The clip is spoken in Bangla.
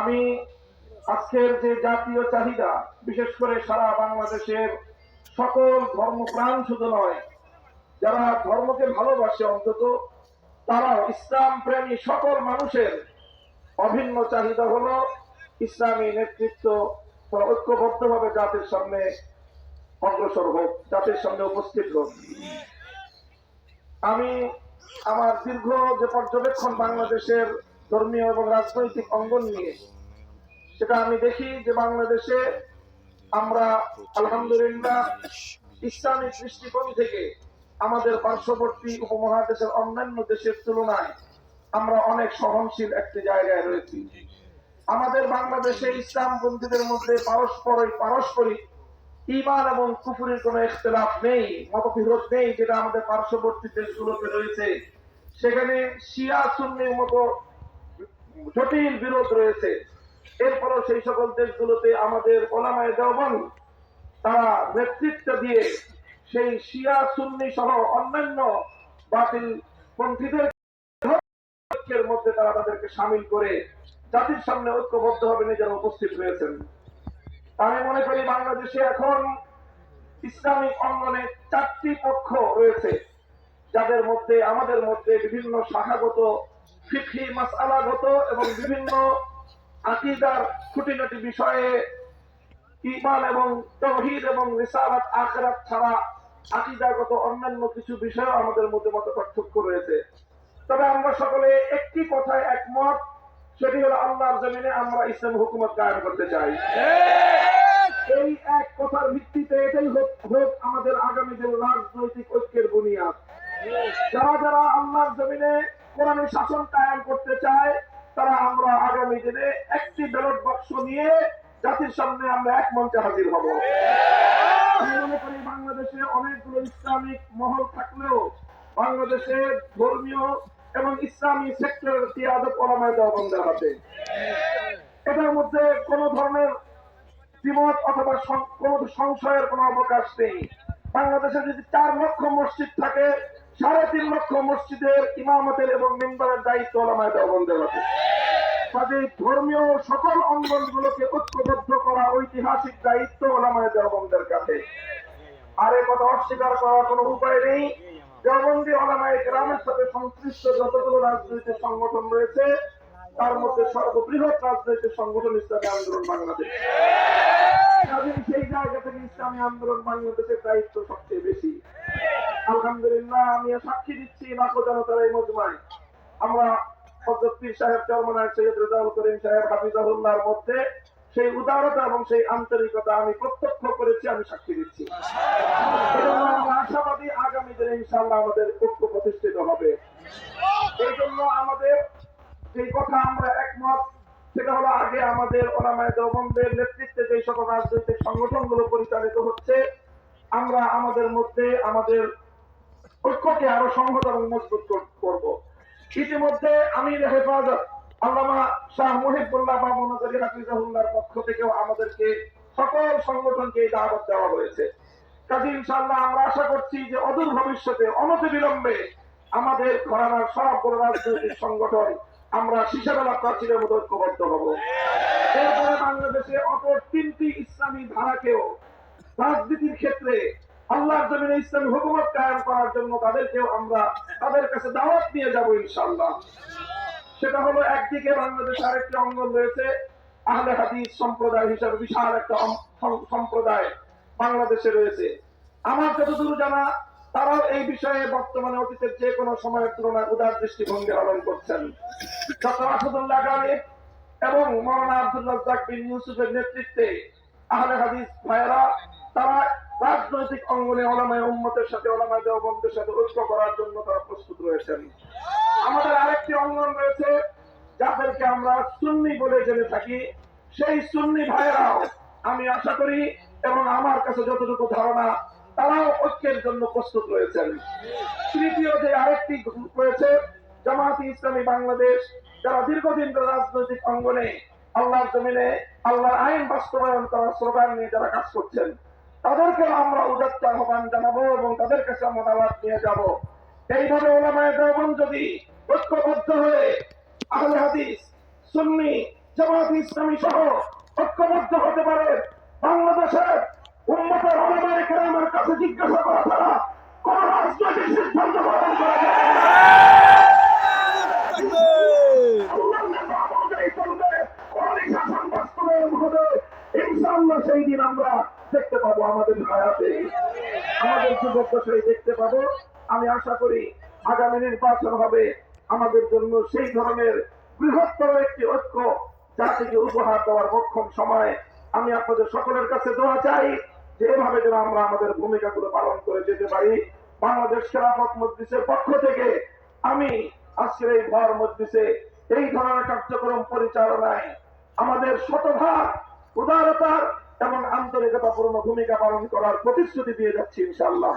আমি আজকের যে জাতীয় চাহিদা, বিশেষ করে সারা বাংলাদেশের সকল ধর্মপ্রাণ শুধু নয়, যারা ধর্মকে ভালোবাসে অন্তত তারাও ইসলাম প্রেমী সকল মানুষের অভিন্ন চাহিদা হলো ইসলামী নেতৃত্ব তারা ঐক্যবদ্ধভাবে জাতির সামনে অগ্রসর হোক, জাতির সামনে উপস্থিত হোক। আমি আমার দীর্ঘ যে পর্যবেক্ষণ বাংলাদেশের ধর্মীয় এবং রাজনৈতিক অঙ্গন নিয়ে। সেটা আমি দেখি যে বাংলাদেশে আমরা আলহামদুলিল্লাহ ইসলামিক দৃষ্টিকোণ থেকে আমাদের পার্শ্ববর্তী উপমহাদেশের অন্যান্য দেশের তুলনায় আমরা অনেক সহনশীল একটি জায়গায় রয়েছি। আমাদের বাংলাদেশে ইসলাম বন্ধুদের মধ্যে পারস্পরিক পারস্পরিক ইমান এবং কুফুরের কোনো ইখতলাফ নেই, মতবিরোধ নেই, যেটা আমাদের পার্শ্ববর্তী দেশগুলোতে রয়েছে। সেখানে শিয়া, সুন্নির মতো জটিল বিরোধ রয়েছে। এরপরও সেই সকল দেশগুলোতে আমাদের ওলামায় দেওয়ান তারা নেতৃত্ব দিয়ে সেই শিয়া সুন্নি সহ অন্যান্য বাতিল পন্থীদের মধ্যে তারা তাদেরকে সামিল করে জাতির সামনে ঐক্যবদ্ধভাবে নিজেরা উপস্থিত হয়েছেন। আমি মনে করি বাংলাদেশে এখন ইসলামিক অঙ্গনে চারটি পক্ষ রয়েছে, যাদের মধ্যে, আমাদের মধ্যে বিভিন্ন শাখাগত ফিকহি মাসালাগত এবং বিভিন্ন আকিদার খুঁটিনাটি বিষয়ে ইমান এবং তহিদ এবং রিসালাত আখরাত ছাড়া আকিদাগত অন্যান্য কিছু বিষয় আমাদের মধ্যে মত পার্থক্য রয়েছে। তবে আমরা সকলে একটি কথায় একমত, সেটি হলো আল্লাহর জমিনে আমরা ইসলাম হুকুমত কায়েম করতে চাই। এই এক কথার ভিত্তিতে এটাই হোক আমাদের আগামী দিন রাজনৈতিক ঐক্যের বুনিয়াদ। যারা যারা আল্লাহর জমিনে কোরআনের শাসন কায়েম করতে চায় তারা আমরা আগামী দিনে একটি ব্যালট বাক্স নিয়ে জাতির সামনে আমরা এক মঞ্চে হাজির হব। মনে করি বাংলাদেশে অনেকগুলো ইসলামিক মহল থাকলেও বাংলাদেশে ধর্মীয় এবং ইসলামী সেক্টরের তিয়াদত ওলামায় দেওয়া বন্ধের হাতে। এটার মধ্যে কোন ধরনের দ্বিমত অথবা কোন সংশয়ের কোনো অবকাশ নেই। বাংলাদেশে যদি চার লক্ষ মসজিদ থাকে সাড়ে তিন লক্ষ মসজিদের ইমামতের এবং মেম্বারের দায়িত্ব ওলামায় দেওয়া কাজে ধর্মীয় সকল অঙ্গনগুলোকে ঐক্যবদ্ধ করা ঐতিহাসিক দায়িত্ব ওলামায় দেওবন্দের কাছে। আর এ কথা অস্বীকার করার কোনো উপায় নেই। দেওবন্দি ওলামায় গ্রামের সাথে সংশ্লিষ্ট যতগুলো রাজনৈতিক সংগঠন রয়েছে, তার মধ্যে সর্ববৃহৎ রাজনৈতিক সংগঠন ইসলামী আন্দোলন বাংলাদেশ। কাজে সেই জায়গা থেকে ইসলামী আন্দোলন বাংলাদেশের দায়িত্ব সবচেয়ে বেশি। আলহামদুলিল্লাহ আমি সাক্ষী দিচ্ছি লাখো জনতার এই মজমায়। আমরা হজরত সাহেব চরমনায় সৈয়দ রেজাউল করিম সাহেব হাফিজাহুল্লাহর মধ্যে সেই উদারতা এবং সেই আন্তরিকতা আমি প্রত্যক্ষ করেছি, আমি সাক্ষী দিচ্ছি। আশাবাদী আগামী দিনে ইনশাআল্লাহ আমাদের ঐক্য প্রতিষ্ঠিত হবে। এই জন্য আমাদের যে কথা আমরা একমত সেটা হলো আগে আমাদের ওলামায় দেওবন্দের নেতৃত্বে যে সকল রাজনৈতিক সংগঠনগুলো পরিচালিত হচ্ছে, আমরা আমাদের মধ্যে, আমাদের ঐক্যকে আরও সংহত এবং মজবুত কর- করব। ইতিমধ্যে আমির হেফাজত আল্লামা শাহ মুহিবুল্লাহ বাবু নজরি হাফিজাহুল্লাহর পক্ষ থেকেও আমাদেরকে সকল সংগঠনকে এই দাওয়াত দেওয়া হয়েছে। কাজে ইনশাআল্লাহ আমরা আশা করছি যে অদূর ভবিষ্যতে অনতি বিলম্বে আমাদের ঘরানার সব বড় রাজনৈতিক সংগঠন আমরা শিশাবেলা প্রাচীরের মতো ঐক্যবদ্ধ হব। এরপরে বাংলাদেশে অপর তিনটি ইসলামী ধারাকেও রাজনীতির ক্ষেত্রে আল্লাহর জমিনে ইসলামী হুকুমত কায়েম করার জন্য তাদেরকেও আমরা তাদের কাছে দাওয়াত নিয়ে যাব ইনশাআল্লাহ। সেটা হলো একদিকে বাংলাদেশে আরেকটি অঙ্গন রয়েছে, আহলে হাদিস সম্প্রদায় হিসাবে বিশাল একটা সম্প্রদায় বাংলাদেশে রয়েছে। আমার যতদূর জানা তারাও এই বিষয়ে বর্তমানে অতীতের যে কোনো সময়ের তুলনায় উদার দৃষ্টিভঙ্গি পালন করছেন। ডক্টর আসাদুল্লাহ গালিব এবং মৌলানা আব্দুল্লাহ বিন ইউসুফের নেতৃত্বে আহলে হাদিস ভাইয়েরা তারা রাজনৈতিক অঙ্গনে ওলামায় উম্মতের সাথে, ওলামায় দেওবন্দের সাথে ঐক্য করার জন্য তারা প্রস্তুত রয়েছেন। আমাদের আরেকটি অঙ্গন রয়েছে, যাদেরকে আমরা সুন্নি বলে জেনে থাকি। সেই সুন্নি ভাইয়েরাও আমি আশা করি এবং আমার কাছে যতটুকু ধারণা ঐক্যের জন্য প্রস্তুত রয়েছেন। তৃতীয় যে আরেকটি গ্রুপ রয়েছে, জামায়াতে ইসলামী বাংলাদেশ, যারা দীর্ঘদিন ধরে রাজনৈতিক অঙ্গনে আল্লাহর জমিনে, আল্লাহর আইন বাস্তবায়ন করার স্লোগান নিয়ে যারা কাজ করছেন তাদেরকে আমরা উদাত্ত আহ্বান জানাব এবং তাদের কাছে দাওয়াত নিয়ে যাব। এইভাবে ওলামায় দেওবন যদি ঐক্যবদ্ধ হয়ে আহলে হাদিস, সুন্নি জামাত ইসলামী সহ ঐক্যবদ্ধ হতে পারে, বাংলাদেশের সেই দিন আমরা দেখতে পাবো আমাদের হায়াতে। আমাদের যুবক দশাই দেখতে পাবো। আমি আশা করি আগামী নির্বাচন হবে। আমাদের জন্য সেই ধরনের বৃহত্তর একটি ঐক্য জাতিকে উপহার দেওয়ার মক্ষম সময়। আমি আপনাদের সকলের কাছে দোয়া চাই। যে এভাবে যেন আমরা আমাদের ভূমিকাগুলো পালন করে যেতে পারি, বাংলাদেশ খেলাফত মজলিসের পক্ষ থেকে আমি আজকের এই ভর মজলিসে এই ধরনের কার্যক্রম পরিচালনায় আমাদের শতভাগ উদারতার এবং আন্তরিকতা পূর্ণ ভূমিকা পালন করার প্রতিশ্রুতি দিয়ে যাচ্ছি, ইনশাআল্লাহ।